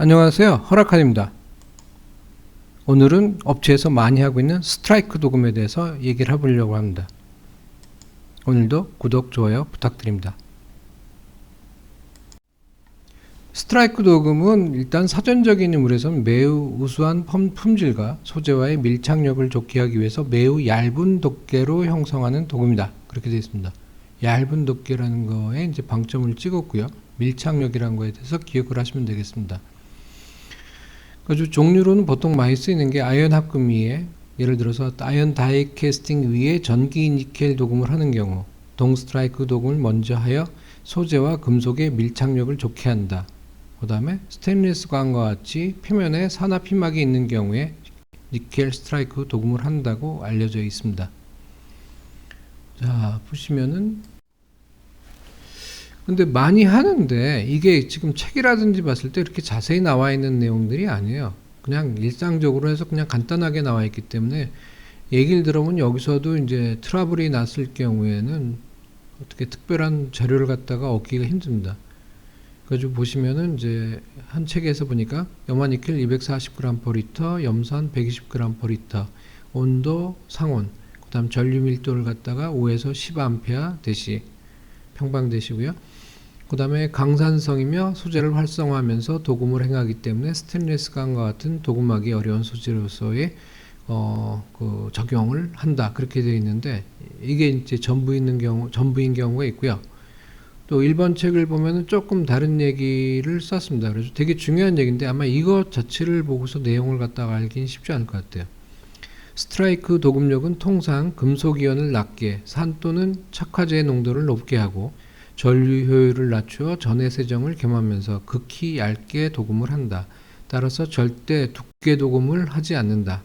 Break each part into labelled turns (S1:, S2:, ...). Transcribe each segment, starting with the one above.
S1: 안녕하세요. 허락한입니다. 오늘은 업체에서 많이 하고 있는 스트라이크 도금에 대해서 얘기를 해보려고 합니다. 오늘도 구독, 좋아요 부탁드립니다. 스트라이크 도금은 일단 사전적인 의미에서는 매우 우수한 품- 품질과 소재와의 밀착력을 좋게 하기 위해서 매우 얇은 덮개로 형성하는 도금이다. 그렇게 되어 있습니다. 얇은 덮개라는 거에 이제 방점을 찍었고요. 밀착력이라는 거에 대해서 기억을 하시면 되겠습니다. 그래서 종류로는 보통 많이 쓰이는 게 아연 합금 위에 예를 들어서 아연 다이 캐스팅 위에 전기 니켈 도금을 하는 경우 동 스트라이크 도금을 먼저 하여 소재와 금속의 밀착력을 좋게 한다. 그 다음에 스테인리스 관과 같이 표면에 산화 피막이 있는 경우에 니켈 스트라이크 도금을 한다고 알려져 있습니다. 자 보시면은 근데 많이 하는데 이게 지금 책이라든지 봤을 때 이렇게 자세히 나와 있는 내용들이 아니에요. 그냥 일상적으로 해서 그냥 간단하게 나와 있기 때문에 얘기를 들어보면 여기서도 이제 트러블이 났을 경우에는 어떻게 특별한 자료를 갖다가 얻기가 힘듭니다. 그래서 보시면은 이제 한 책에서 보니까 염화니켈 240g per 리터, 염산 120g per 리터, 온도 상온, 그다음 전류 밀도를 갖다가 5에서 10A 대시 평방되시고요. 그 다음에 강산성이며 소재를 활성화하면서 도금을 행하기 때문에 스테인리스 강과 같은 도금하기 어려운 소재로서의 어, 그 적용을 한다 그렇게 되어 있는데 이게 이제 전부 있는 경우 전부인 경우가 있고요. 또 1번 책을 보면은 조금 다른 얘기를 썼습니다. 그래서 되게 중요한 얘기인데 아마 이것 자체를 보고서 내용을 갖다가 알기는 쉽지 않을 것 같아요. 스트라이크 도금력은 통상 금속 이온을 낮게 산 또는 착화제의 농도를 높게 하고 전류 효율을 낮추어 전해 세정을 겸하면서 극히 얇게 도금을 한다. 따라서 절대 두께 도금을 하지 않는다.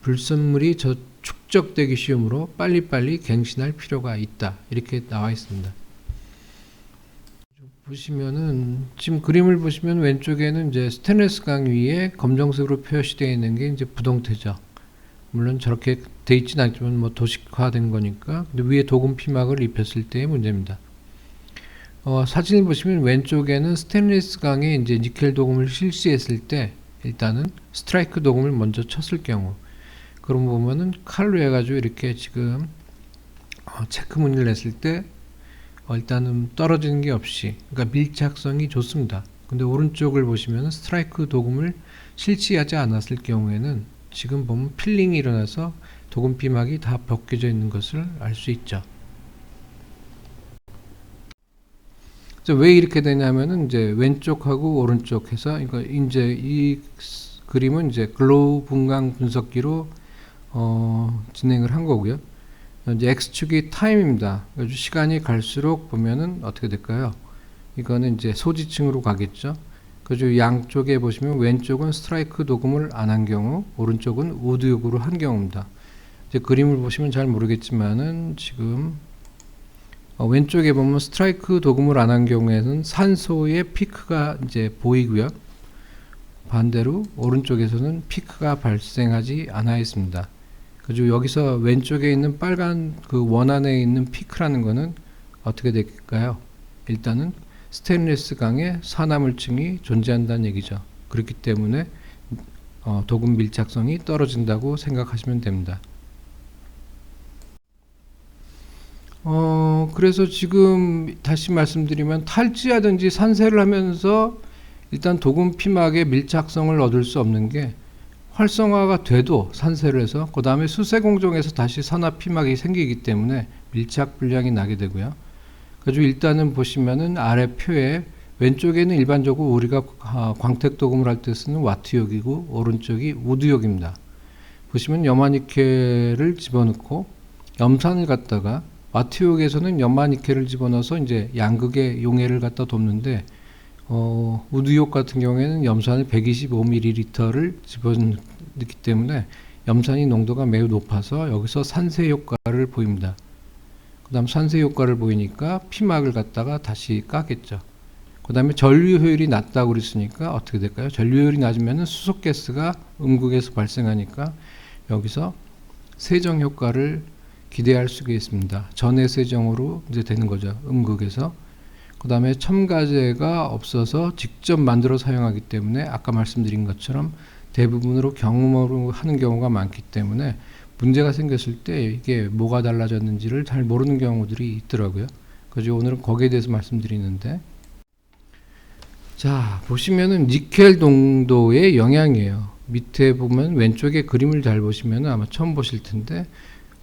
S1: 불순물이 저 축적되기 쉬우므로 빨리빨리 갱신할 필요가 있다. 이렇게 나와 있습니다. 보시면은 지금 그림을 보시면 왼쪽에는 이제 스테인리스 강 위에 검정색으로 표시되어 있는 게 이제 부동태죠. 물론 저렇게 돼 있진 않지만 뭐 도식화된 거니까 근데 위에 도금 피막을 입혔을 때의 문제입니다. 어, 사진을 보시면 왼쪽에는 스테인리스 강에 이제 니켈 도금을 실시했을 때 일단은 스트라이크 도금을 먼저 쳤을 경우 그럼 보면은 칼로 해가지고 이렇게 지금 어, 체크 무늬를 냈을 때 어, 일단은 떨어지는 게 없이 그러니까 밀착성이 좋습니다. 근데 오른쪽을 보시면 스트라이크 도금을 실시하지 않았을 경우에는 지금 보면 필링이 일어나서 도금 피막이 다 벗겨져 있는 것을 알 수 있죠. 그래서 왜 이렇게 되냐면은 이제 왼쪽하고 오른쪽 해서 이거 이제 이 그림은 이제 글로우 분광 분석기로 어, 진행을 한 거고요. 이제 x축이 타임입니다. 시간이 갈수록 보면은 어떻게 될까요? 이거는 이제 소지층으로 가겠죠. 그래서 양쪽에 보시면 왼쪽은 스트라이크 도금을 안 한 경우, 오른쪽은 우드욕으로 한 경우입니다. 이제 그림을 보시면 잘 모르겠지만은 지금 어, 왼쪽에 보면 스트라이크 도금을 안 한 경우에는 산소의 피크가 이제 보이고요. 반대로 오른쪽에서는 피크가 발생하지 않아 있습니다. 그리고 여기서 왼쪽에 있는 빨간 그 원 안에 있는 피크라는 거는 어떻게 될까요? 일단은 스테인리스 강에 산화물층이 존재한다는 얘기죠. 그렇기 때문에 어, 도금 밀착성이 떨어진다고 생각하시면 됩니다. 어, 그래서 지금 다시 말씀드리면 탈지하든지 산세를 하면서 일단 도금 피막의 밀착성을 얻을 수 없는 게 활성화가 돼도 산세를 해서 그 다음에 수세 공정에서 다시 산화 피막이 생기기 때문에 밀착 불량이 나게 되고요. 그래서 일단은 보시면은 아래 표에 왼쪽에는 일반적으로 우리가 아, 광택 도금을 할 때 쓰는 와트욕이고 오른쪽이 우드욕입니다. 보시면 염화니켈을 집어넣고 염산을 갖다가 와트욕에서는 염화니켈을 집어넣어서 이제 양극의 용해를 갖다 돕는데 어, 우드욕 같은 경우에는 염산을 125ml를 집어넣기 때문에 염산이 농도가 매우 높아서 여기서 산세 효과를 보입니다. 그 다음 산세 효과를 보이니까 피막을 갖다가 다시 까겠죠. 그 다음에 전류 효율이 낮다고 그랬으니까 어떻게 될까요? 전류 효율이 낮으면 수소가스가 음극에서 발생하니까 여기서 세정 효과를 기대할 수가 있습니다. 전해 세정으로 이제 되는 거죠. 음극에서. 그 다음에 첨가제가 없어서 직접 만들어 사용하기 때문에 아까 말씀드린 것처럼 대부분으로 경험으로 하는 경우가 많기 때문에 문제가 생겼을 때 이게 뭐가 달라졌는지를 잘 모르는 경우들이 있더라고요. 그래서 오늘은 거기에 대해서 말씀드리는데 자 보시면은 니켈 농도의 영향이에요. 밑에 보면 왼쪽에 그림을 잘 보시면 아마 처음 보실 텐데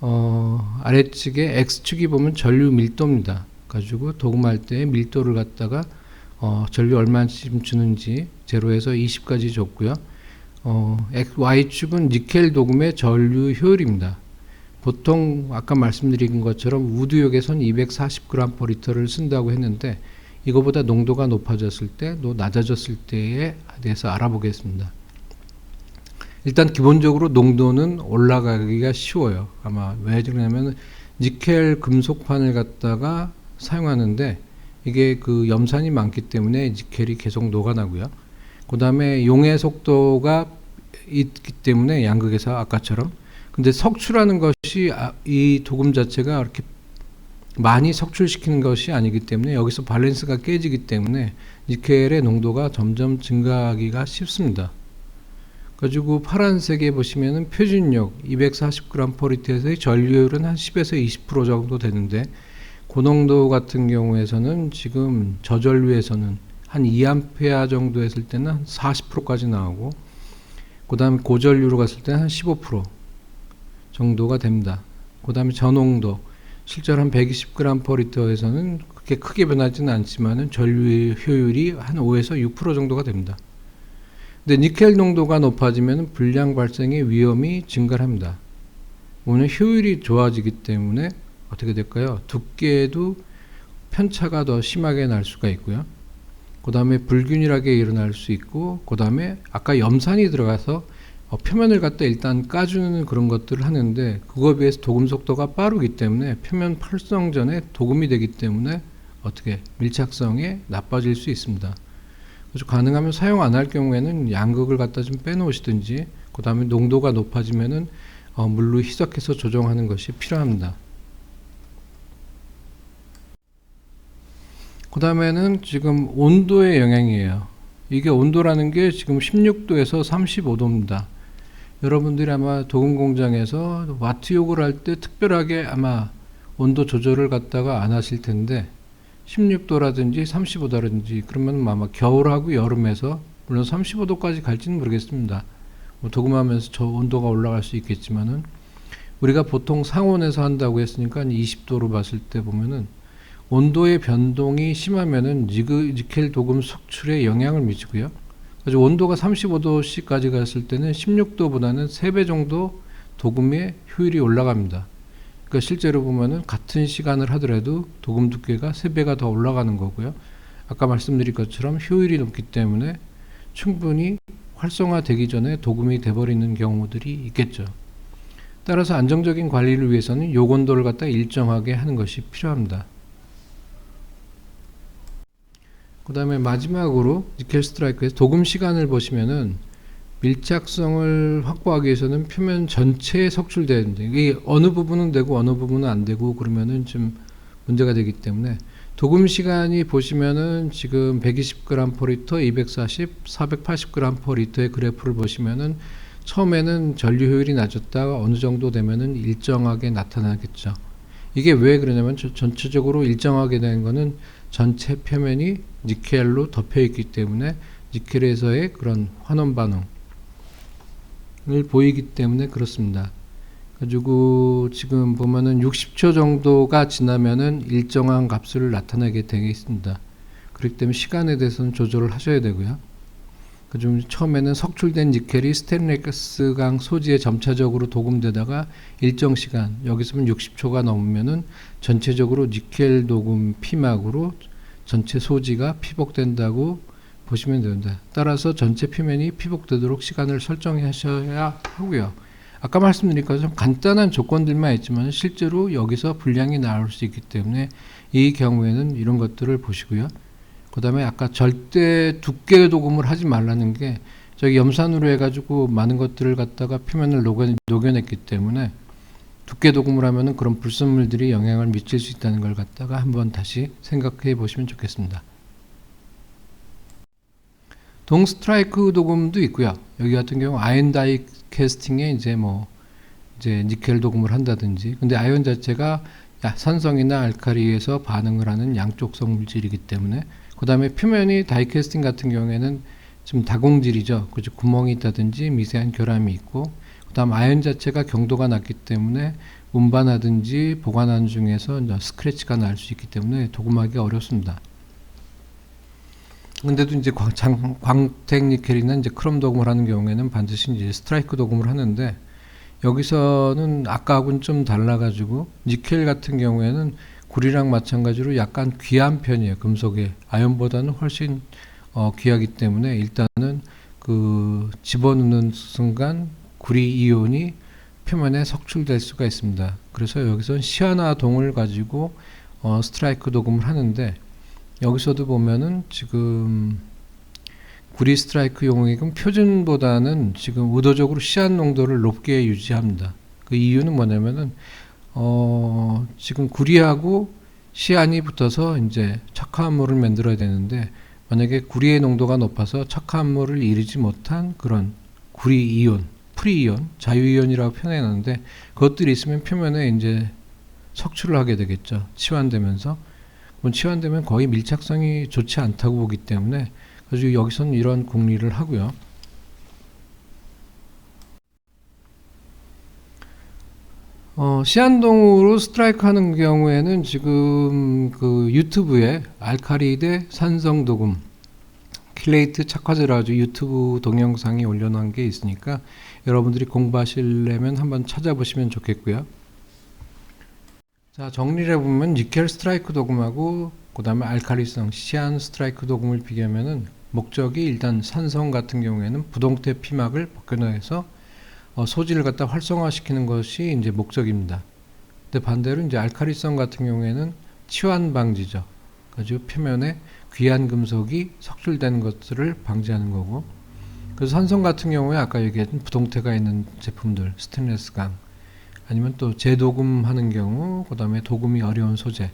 S1: 어, 아래측에 X축이 보면 전류 밀도입니다. 가지고 도금할 때 밀도를 갖다가 어, 전류 얼마쯤 주는지 제로에서 20까지 줬고요. 어, Y축은 니켈 도금의 전류 효율입니다. 보통 아까 말씀드린 것처럼 우드역에선 240g/L를 쓴다고 했는데 이거보다 농도가 높아졌을 때, 또 낮아졌을 때에 대해서 알아보겠습니다. 일단 기본적으로 농도는 올라가기가 쉬워요. 아마 왜 그러냐면 니켈 금속판을 갖다가 사용하는데 이게 그 염산이 많기 때문에 니켈이 계속 녹아나고요. 그 다음에 용해 속도가 있기 때문에 양극에서 아까처럼 근데 석출하는 것이 아- 이 도금 자체가 이렇게 많이 석출시키는 것이 아니기 때문에 여기서 밸런스가 깨지기 때문에 니켈의 농도가 점점 증가하기가 쉽습니다. 가지고 파란색에 보시면은 표준력 240g/L에서의 전류율은 한 10에서 20% 정도 되는데 고농도 같은 경우에서는 지금 저전류에서는 한 2A 정도 했을 때는 한 40%까지 나오고 그 다음에 고전류로 갔을 때는 한 15% 정도가 됩니다. 그 다음에 저농도 실제로 한 120g/L에서는 그렇게 크게 변하지는 않지만은 전류의 효율이 한 5에서 6% 정도가 됩니다. 근데 니켈 농도가 높아지면 불량 발생의 위험이 증가합니다. 오늘 효율이 좋아지기 때문에 어떻게 될까요? 두께도 편차가 더 심하게 날 수가 있고요. 그 다음에 불균일하게 일어날 수 있고, 그 다음에 아까 염산이 들어가서 어, 표면을 갖다 일단 까주는 그런 것들을 하는데 그거에 비해서 도금 속도가 빠르기 때문에 표면 활성 전에 도금이 되기 때문에 어떻게 밀착성이 나빠질 수 있습니다. 그래서 가능하면 사용 안 할 경우에는 양극을 갖다 좀 빼놓으시든지 그 다음에 농도가 높아지면은 어, 물로 희석해서 조정하는 것이 필요합니다. 그 다음에는 지금 온도의 영향이에요. 이게 온도라는 게 지금 16도에서 35도입니다. 여러분들이 아마 도금 공장에서 와트 욕을 할때 특별하게 아마 온도 조절을 갖다가 안 하실 텐데 16도라든지 35도라든지 그러면 아마 겨울하고 여름에서 물론 35도까지 갈지는 모르겠습니다. 뭐 도금하면서 저 온도가 올라갈 수 있겠지만은 우리가 보통 상온에서 한다고 했으니까 20도로 봤을 때 보면은 온도의 변동이 심하면은 니그, 니켈 도금 석출에 영향을 미치고요. 그래서 온도가 35도씨까지 갔을 때는 16도보다는 3배 정도 도금의 효율이 올라갑니다. 그러니까 실제로 보면은 같은 시간을 하더라도 도금 두께가 3배가 더 올라가는 거고요. 아까 말씀드린 것처럼 효율이 높기 때문에 충분히 활성화되기 전에 도금이 돼버리는 경우들이 있겠죠. 따라서 안정적인 관리를 위해서는 요온도를 갖다 일정하게 하는 것이 필요합니다. 그 다음에 마지막으로 니켈 스트라이크에서 도금 시간을 보시면은 밀착성을 확보하기 위해서는 표면 전체에 석출되는데 이게 어느 부분은 되고 어느 부분은 안 되고 그러면은 좀 문제가 되기 때문에 도금 시간이 보시면은 지금 120g/L, 240, 480g/L의 그래프를 보시면은 처음에는 전류 효율이 낮았다가 어느 정도 되면은 일정하게 나타나겠죠. 이게 왜 그러냐면 저- 전체적으로 일정하게 된 거는 전체 표면이 니켈로 덮여 있기 때문에 니켈에서의 그런 환원 반응을 보이기 때문에 그렇습니다. 가지고 지금 보면은 60초 정도가 지나면은 일정한 값을 나타내게 되겠습니다. 그렇기 때문에 시간에 대해서는 조절을 하셔야 되고요. 그좀 처음에는 석출된 니켈이 스테인레스강 소지에 점차적으로 도금되다가 일정 시간 여기서 보면 60초가 넘으면은 전체적으로 니켈 도금 피막으로 전체 소지가 피복된다고 보시면 됩니다. 따라서 전체 표면이 피복되도록 시간을 설정하셔야 하고요. 아까 말씀드린 것처럼 간단한 조건들만 있지만 실제로 여기서 불량이 나올 수 있기 때문에 이 경우에는 이런 것들을 보시고요. 그 다음에 아까 절대 두께 도금을 하지 말라는 게 저기 염산으로 해가지고 많은 것들을 갖다가 표면을 녹여, 녹여냈기 때문에 두께 도금을 하면은 그런 불순물들이 영향을 미칠 수 있다는 걸 갖다가 한번 다시 생각해 보시면 좋겠습니다. 동 스트라이크 도금도 있고요. 여기 같은 경우 아연 다이 캐스팅에 이제 뭐 이제 니켈 도금을 한다든지 근데 아연 자체가 야, 산성이나 알카리에서 반응을 하는 양쪽성 물질이기 때문에 그 다음에 표면이 다이캐스팅 같은 경우에는 좀 다공질이죠. 그죠? 구멍이 있다든지 미세한 결함이 있고 그 다음 아연 자체가 경도가 낮기 때문에 운반하든지 보관하는 중에서 스크래치가 날 수 있기 때문에 도금하기 어렵습니다. 근데도 이제 광, 장, 광택 니켈이나 이제 크롬 도금을 하는 경우에는 반드시 이제 스트라이크 도금을 하는데 여기서는 아까하고는 좀 달라가지고 니켈 같은 경우에는 구리랑 마찬가지로 약간 귀한 편이에요. 금속의 아연보다는 훨씬 어, 귀하기 때문에 일단은 그 집어넣는 순간 구리 이온이 표면에 석출될 수가 있습니다. 그래서 여기서 시아나동을 가지고 어, 스트라이크 도금을 하는데 여기서도 보면은 지금 구리 스트라이크 용액은 표준보다는 지금 의도적으로 시안 농도를 높게 유지합니다. 그 이유는 뭐냐면은 어 지금 구리하고 시안이 붙어서 이제 척화합물을 만들어야 되는데 만약에 구리의 농도가 높아서 척화합물을 이루지 못한 그런 구리 이온, 프리이온, 자유이온이라고 표현해놨는데 그것들이 있으면 표면에 이제 석출을 하게 되겠죠. 치환되면서 치환되면 거의 밀착성이 좋지 않다고 보기 때문에 그래서 여기서는 이런 공리를 하고요. 어, 시안동으로 스트라이크 하는 경우에는 지금 그 유튜브에 알카리 대 산성 도금 킬레이트 착화제라주 유튜브 동영상이 올려놓은 게 있으니까 여러분들이 공부하시려면 한번 찾아보시면 좋겠고요. 자 정리를 해보면 니켈 스트라이크 도금하고 그 다음에 알카리성 시안 스트라이크 도금을 비교하면은 목적이 일단 산성 같은 경우에는 부동태 피막을 벗겨내서 어, 소지를 갖다 활성화시키는 것이 이제 목적입니다. 근데 반대로 이제 알카리성 같은 경우에는 치환 방지죠. 아주 표면에 귀한 금속이 석출되는 것들을 방지하는 거고. 그래서 산성 같은 경우에 아까 얘기했던 부동태가 있는 제품들, 스테인레스 강, 아니면 또 재도금 하는 경우, 그 다음에 도금이 어려운 소재,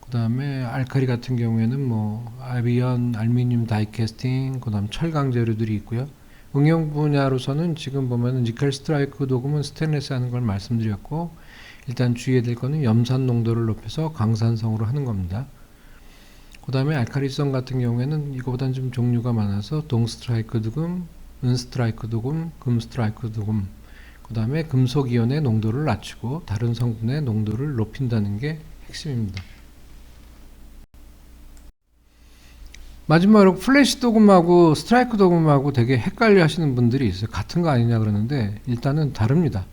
S1: 그 다음에 알카리 같은 경우에는 뭐 아비언, 알루미늄 다이캐스팅, 그 다음 철강 재료들이 있고요. 응용 분야로서는 지금 보면은 니켈 스트라이크 도금은 스테인레스 하는 걸 말씀드렸고 일단 주의해야 될 거는 염산 농도를 높여서 강산성으로 하는 겁니다. 그 다음에 알카리성 같은 경우에는 이거보다는 좀 종류가 많아서 동 스트라이크 도금, 은 스트라이크 도금, 금 스트라이크 도금 그 다음에 금속 이온의 농도를 낮추고 다른 성분의 농도를 높인다는 게 핵심입니다. 마지막으로 플래시 도금하고 스트라이크 도금하고 되게 헷갈려 하시는 분들이 있어요. 같은 거 아니냐 그러는데 일단은 다릅니다.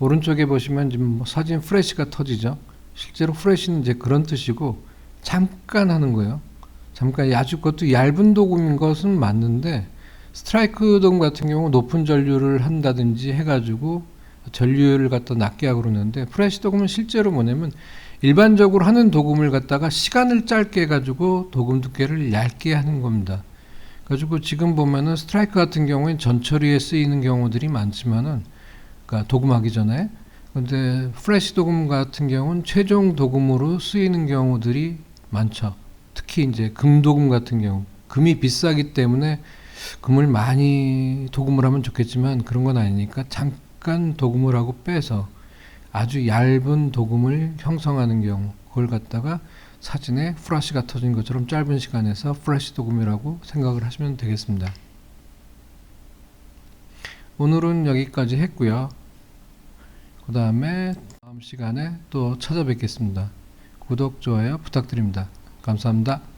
S1: 오른쪽에 보시면 지금 뭐 사진 프레시가 터지죠. 실제로 프레시는 이제 그런 뜻이고 잠깐 하는 거예요. 잠깐 아주 그것도 얇은 도금인 것은 맞는데 스트라이크 도금 같은 경우 높은 전류를 한다든지 해가지고 전류를 갖다 낮게 하고 그러는데 프레시 도금은 실제로 뭐냐면 일반적으로 하는 도금을 갖다가 시간을 짧게 해가지고 도금 두께를 얇게 하는 겁니다. 가지고 지금 보면은 스트라이크 같은 경우엔 전처리에 쓰이는 경우들이 많지만은 그러니까 도금하기 전에 근데 프레시 도금 같은 경우는 최종 도금으로 쓰이는 경우들이 많죠. 특히 이제 금도금 같은 경우 금이 비싸기 때문에 금을 많이 도금을 하면 좋겠지만 그런 건 아니니까 잠깐 도금을 하고 빼서 아주 얇은 도금을 형성하는 경우 그걸 갖다가 사진에 프라시가 터진 것처럼 짧은 시간에서 프라시 도금이라고 생각을 하시면 되겠습니다. 오늘은 여기까지 했고요. 그 다음에 다음 시간에 또 찾아뵙겠습니다. 구독, 좋아요 부탁드립니다. 감사합니다.